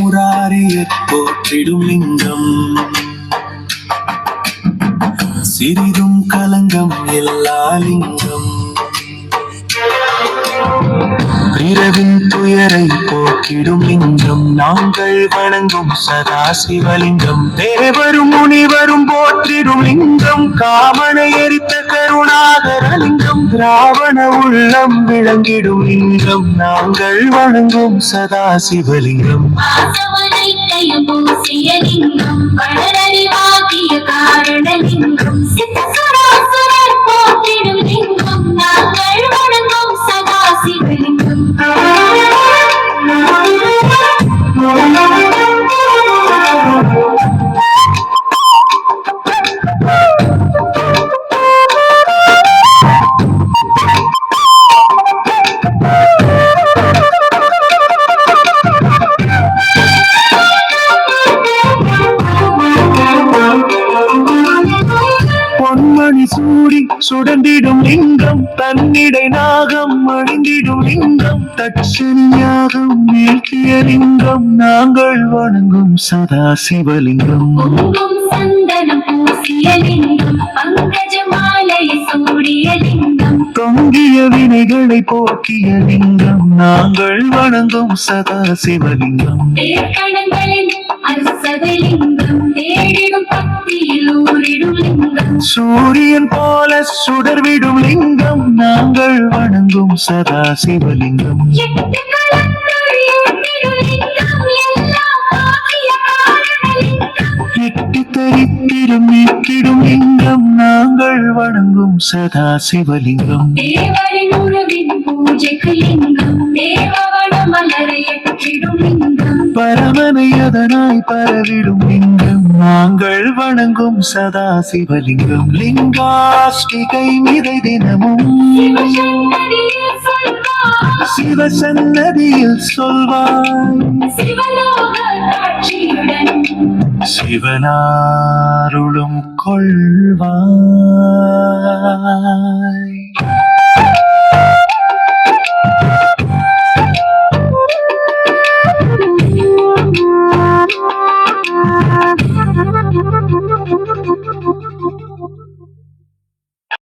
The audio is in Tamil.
முராரியற் போற்றிடும் லிங்கம் சிறிதும் கலங்கம் எல்லா லிங்கம். பிறவின் துயரை போக்கிடும் லிங்கம். நாங்கள் வணங்கும் சதா சிவலிங்கம் தேவரும் முனிவரும் போற்றிடும் லிங்கம். காமனை எரித்த கருணாகர லிங்கம். திராவண உள்ளம் விளங்கிடும் லிங்கம். நாங்கள் வணங்கும் சதா சிவலிங்கம் பூசிய லிங்கம். காரணலிங்கம். Thank you. பொன்மணி சூடி சுடந்திடும் லிங்கம் தன்னிடை நாகம் அணிந்திடும் லிங்கம் தட்சணியாகம் நீக்கிய லிங்கம் நாங்கள் வணங்கும் சதா சிவலிங்கம். தொங்கிய வினைகளை போக்கிய லிங்கம் நாங்கள் வணங்கும் சதா சிவலிங்கம். தேடிடும் சூரியன் போல சுடர்விடும் லிங்கம் நாங்கள் வணங்கும் சதா சிவலிங்கம் எட்டு தரித்திரும் நீக்கிடும் லிங்கம் நாங்கள் வணங்கும் சதா சிவலிங்கம் பூஜைக்கு லிங்கம் தேவவன மலரை ஏற்றிடும் லிங்கம் பரமனை அதனாய் பரவிடும் லிங்கம். நாங்கள் வணங்கும் சதா சிவலிங்கம் லிங்காஷ்டிகை நிறை தினமும். சிவசன்னதியில் சொல்வாய். சிவனாருளும் கொள்வாய்.